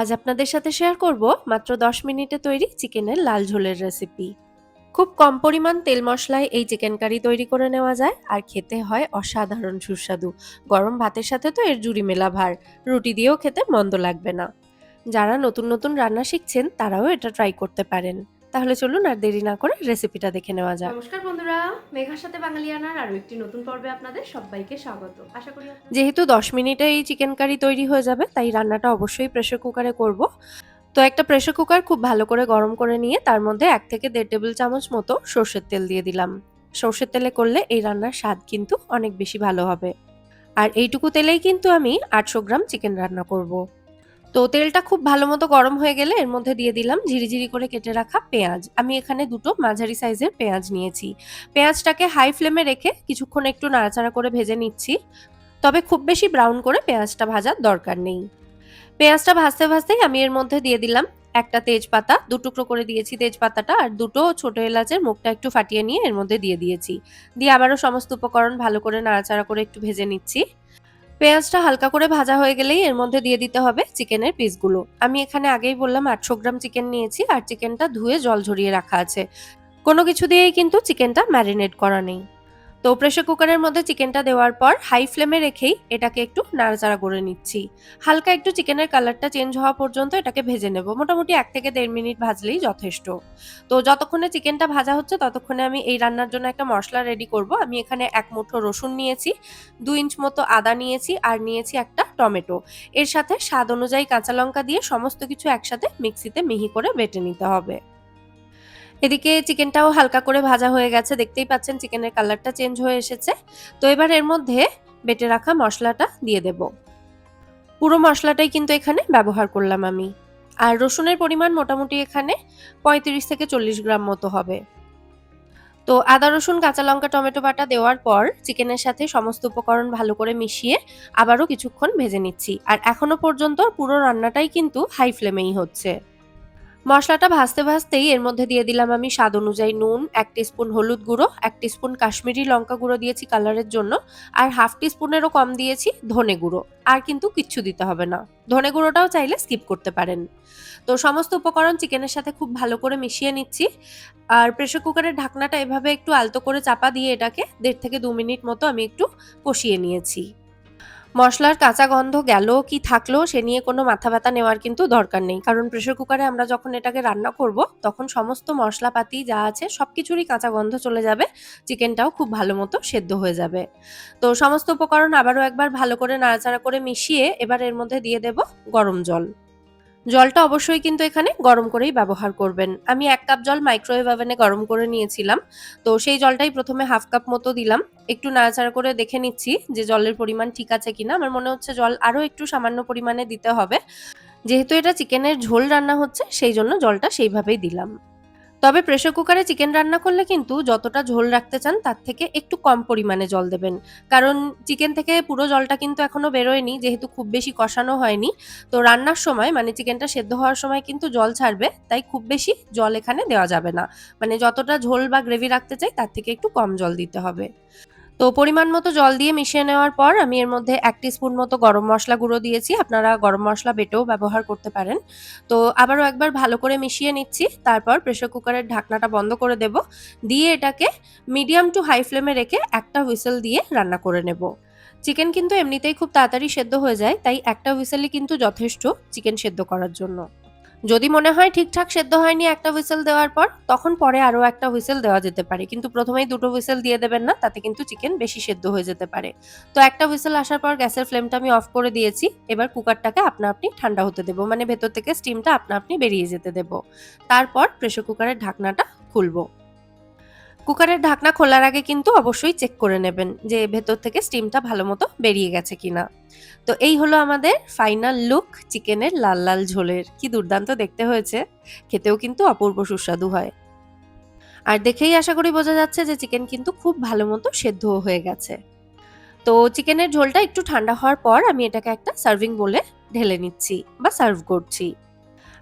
আজ আপনাদের সাথে শেয়ার করব মাত্র 10 মিনিটে তৈরি চিকেনের লাল ঝোলের রেসিপি খুব কম পরিমাণ তেল মশলায় এই চিকেন কারি তৈরি করে নেওয়া যায়, আর খেতে হয় অসাধারণ সুস্বাদু। গরম ভাতের সাথে তো এর জুড়ি মেলা ভার, রুটি দিয়েও খেতে মন্দ লাগবে না। যারা নতুন নতুন রান্না শিখছেন, তারাও এটা ট্রাই করতে পারেন। তাহলে চলুন আর দেরি না করে রেসিপিটা দেখে নেওয়া যাক। নমস্কার বন্ধুরা মেঘার সাথে বাঙালিয়ানার আরও একটি নতুন পর্বে আপনাদের সবাইকে স্বাগত। আশা করি যেহেতু 10 মিনিটে এই চিকেন কারি তৈরি হয়ে যাবে তাই রান্নাটা অবশ্যই প্রেসার কুকারে করব। তো একটা প্রেসার কুকার খুব ভালো করে গরম করে নিয়ে তার মধ্যে এক থেকে দেড় টেবিল চামচ মতো সর্ষের তেল দিয়ে দিলাম। সর্ষের তেলে করলে এই রান্নার স্বাদ কিন্তু অনেক বেশি ভালো হবে। আর এইটুকু তেলেই কিন্তু আমি আটশো গ্রাম চিকেন রান্না করব। তো তেলটা খুব ভালো মতো গরম হয়ে গেলে এর মধ্যে দিয়ে দিলাম ঝিরিঝিরি করে কেটে রাখা পেঁয়াজ। আমি এখানে দুটো মাঝারি সাইজের পেঁয়াজ নিয়েছি। পেঁয়াজটাকে হাই ফ্লেমে রেখে কিছুক্ষণ একটু নাড়াচাড়া করে ভেজে নিচ্ছি। তবে খুব বেশি ব্রাউন করে পেঁয়াজটা ভাজার দরকার নেই। পেঁয়াজটা ভাজতে ভাজতেই আমি এর মধ্যে দিয়ে দিলাম একটা তেজপাতা। দু টুকরো করে দিয়েছি তেজপাতাটা আর দুটো ছোট এলাচের মুখটা একটু ফাটিয়ে নিয়ে এর মধ্যে দিয়ে দিয়েছি। দিয়ে আবারও সমস্ত উপকরণ ভালো করে নাড়াচাড়া করে একটু ভেজে নিচ্ছি। পেঁয়াজটা হালকা করে ভাজা হয়ে গেলেই এর মধ্যে দিয়ে দিতে হবে চিকেনের পিসগুলো। আমি এখানে আগেই বললাম আটশো গ্রাম চিকেন নিয়েছি আর চিকেনটা ধুয়ে জল ঝরিয়ে রাখা আছে। কোনো কিছু দিয়েই কিন্তু চিকেনটা ম্যারিনেট করা নেই। তো প্রেসার কুকারের মধ্যে চিকেনটা দেওয়ার পর হাই ফ্লেমে রেখেই এটাকে একটু নাড়াচাড়া করে নিচ্ছি। হালকা একটু চিকেনের কালারটা চেঞ্জ হওয়া পর্যন্ত এটাকে ভেজে নেব। মোটামুটি এক থেকে দেড় মিনিট ভাজলেই যথেষ্ট। তো যতক্ষণে চিকেনটা ভাজা হচ্ছে ততক্ষণে আমি এই রান্নার জন্য একটা মশলা রেডি করব। আমি এখানে এক মুঠো রসুন নিয়েছি দু ইঞ্চ মতো আদা নিয়েছি আর নিয়েছি একটা টমেটো। এর সাথে স্বাদ অনুযায়ী কাঁচা লঙ্কা দিয়ে সমস্ত কিছু একসাথে মিক্সিতে মিহি করে বেটে নিতে হবে। এদিকে চিকেনটাও হালকা করে ভাজা হয়ে গেছে। দেখতেই পাচ্ছেন চিকেনের কালারটা চেঞ্জ হয়ে এসেছে। তো এবার এর মধ্যে বেটে রাখা মশলাটা দিয়ে দেব। পুরো মশলাটাই কিন্তু এখানে ব্যবহার করলাম আমি। আর রসুনের পরিমাণ মোটামুটি এখানে পঁয়ত্রিশ থেকে চল্লিশ গ্রাম মতো হবে। তো আদা, রসুন, কাঁচা লঙ্কা, টমেটো বাটা দেওয়ার পর চিকেনের সাথে সমস্ত উপকরণ ভালো করে মিশিয়ে আবারও কিছুক্ষণ ভেজে নিচ্ছি। আর এখনও পর্যন্ত পুরো রান্নাটাই কিন্তু হাই ফ্লেমেই হচ্ছে। মশলাটা ভাজতে ভাজতেই এর মধ্যে দিয়ে দিলাম আমি স্বাদ অনুযায়ী নুন, এক স্পুন হলুদ গুঁড়ো, এক স্পুন কাশ্মীরি লঙ্কা গুঁড়ো দিয়েছি কালারের জন্য, আর হাফ স্পুনেরও কম দিয়েছি ধনে গুঁড়ো। আর কিন্তু কিচ্ছু দিতে হবে না। ধনে গুঁড়োটাও চাইলে স্কিপ করতে পারেন। তো সমস্ত উপকরণ চিকেনের সাথে খুব ভালো করে মিশিয়ে নিচ্ছি। আর প্রেসার কুকারের ঢাকনাটা এভাবে একটু আলতো করে চাপা দিয়ে এটাকে দেড় থেকে দু মিনিট মতো আমি একটু কষিয়ে নিয়েছি। মশলার কাঁচা গন্ধ গেল কি থাকল, সে নিয়ে কোনো মাথা ব্যথা নেওয়ার কিন্তু দরকার নেই। কারণ প্রেশার কুকারে আমরা যখন এটাকে রান্না করব, তখন সমস্ত মশলাপাতি যা আছে সব কিছুরই কাঁচা গন্ধ চলে যাবে চিকেনটাও খুব ভালো মতো সেদ্ধ হয়ে যাবে। তো সমস্ত উপকরণ আবারও একবার ভালো করে নাড়াচাড়া করে মিশিয়ে এবার এর মধ্যে দিয়ে দেব গরম জল। জলটা অবশ্যই কিন্তু এখানে গরম করেই ব্যবহার করবেন। আমি এক কাপ জল মাইক্রোওয়েভ ওভেনে গরম করে নিয়েছিলাম। তো সেই জলটাই প্রথমে হাফ কাপ মতো দিলাম। একটু নাড়াচাড়া করে দেখে নিচ্ছি যে জলের পরিমাণ ঠিক আছে কিনা। আমার মনে হচ্ছে জল আরও একটু সামান্য পরিমাণে দিতে হবে। যেহেতু এটা চিকেনের ঝোল রান্না হচ্ছে, সেই জন্য জলটা সেইভাবেই দিলাম। তবে প্রেসার কুকারে চিকেন রান্না করলে কিন্তু যতটা ঝোল রাখতে চান, তার থেকে একটু কম পরিমাণে জল দেবেন। কারণ চিকেন থেকে পুরো জলটা কিন্তু এখনও বেরোয়নি, যেহেতু খুব বেশি কষানো হয়নি। তো রান্নার সময় মানে চিকেনটা সেদ্ধ হওয়ার সময় কিন্তু জল ছাড়বে, তাই খুব বেশি জল এখানে দেওয়া যাবে না। মানে যতটা ঝোল বা গ্রেভি রাখতে চাই, তার থেকে একটু কম জল দিতে হবে। তো পরিমাণ মতো জল দিয়ে মিশিয়ে নেওয়ার পর আমি এর মধ্যে এক স্পুন মতো গরম মশলা গুঁড়ো দিয়েছি। আপনারা গরম মশলা বেটেও ব্যবহার করতে পারেন। তো আবারও একবার ভালো করে মিশিয়ে নিচ্ছি। তারপর প্রেসার কুকারের ঢাকনাটা বন্ধ করে দেব। দিয়ে এটাকে মিডিয়াম টু হাই ফ্লেমে রেখে একটা হুইসেল দিয়ে রান্না করে নেব। চিকেন কিন্তু এমনিতেই খুব তাড়াতাড়ি সেদ্ধ হয়ে যায়। তাই একটা হুইসেলই কিন্তু যথেষ্ট চিকেন সেদ্ধ করার জন্য। যদি মনে হয় ঠিকঠাক সেদ্ধ হয়নি একটা হুইসেল দেওয়ার পর, তখন পরে আরও একটা হুইসেল দেওয়া যেতে পারে। কিন্তু প্রথমেই দুটো হুইসেল দিয়ে দেবেন না, তাতে কিন্তু চিকেন বেশি সেদ্ধ হয়ে যেতে পারে। তো একটা হুইসেল আসার পর গ্যাসের ফ্লেমটা আমি অফ করে দিয়েছি। এবার কুকারটাকে আপনা আপনি ঠান্ডা হতে দেবো। মানে ভেতর থেকে স্টিমটা আপনা আপনি বেরিয়ে যেতে দেবো। তারপর প্রেশার কুকারের ঢাকনাটা খুলবো। কুকারের ঢাকনা খোলার আগে কিন্তু অবশ্যই চেক করে নেবেন যে ভেতর থেকে স্টিমটা ভালো মতো বেরিয়ে গেছে কিনা। তো এই হলো আমাদের ফাইনাল লুক চিকেনের লাল লাল ঝোলের। কি দুর্দান্ত দেখতে হয়েছে। খেতেও কিন্তু অপূর্ব সুস্বাদু হয়। আর দেখেই আশা করি বোঝা যাচ্ছে যে চিকেন কিন্তু খুব ভালো মতো সেদ্ধ হয়ে গেছে। তো চিকেনের ঝোলটা একটু ঠান্ডা হওয়ার পর আমি এটাকে একটা সার্ভিং বলে ঢেলে নিচ্ছি বা সার্ভ করছি।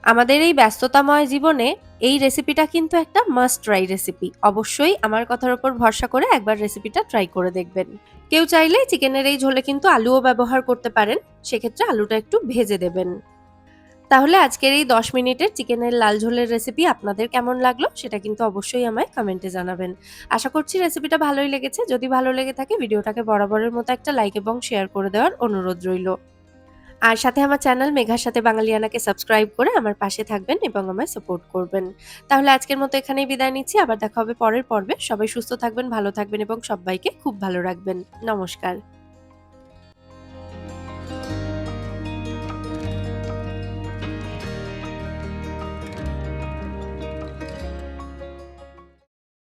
আমাদের এই ব্যস্ততাময় জীবনে এই রেসিপিটা কিন্তু একটা মাস্ট ট্রাই রেসিপি অবশ্যই আমার কথার উপর ভরসা করে একবার রেসিপিটা ট্রাই করে দেখবেন। কেউ চাইলে চিকেনের এই ঝোলে কিন্তু আলুও ব্যবহার করতে পারেন, সেক্ষেত্রে আলুটা একটু ভেজে দেবেন। তাহলে আজকের এই দশ মিনিটের চিকেনের লাল ঝোলের রেসিপি আপনাদের কেমন লাগল সেটা কিন্তু অবশ্যই আমায় কমেন্টে জানাবেন। আশা করছি রেসিপিটা ভালোই লেগেছে। যদি ভালো লেগে থাকে, ভিডিওটাকে বরাবরের মতো একটা লাইক এবং শেয়ার করে দেওয়ার অনুরোধ রইল। আর সাথে আমার চ্যানেল মেঘার সাথে বাঙালিয়ানাকে সাবস্ক্রাইব করে আমার পাশে থাকবেন এবং আমায় সাপোর্ট করবেন। তাহলে আজকের মতো এখানেই বিদায় নিচ্ছি। আবার দেখা হবে পরের পর্বে। সবাই সুস্থ থাকবেন, ভালো থাকবেন এবং সবাইকে খুব ভালো রাখবেন। নমস্কার।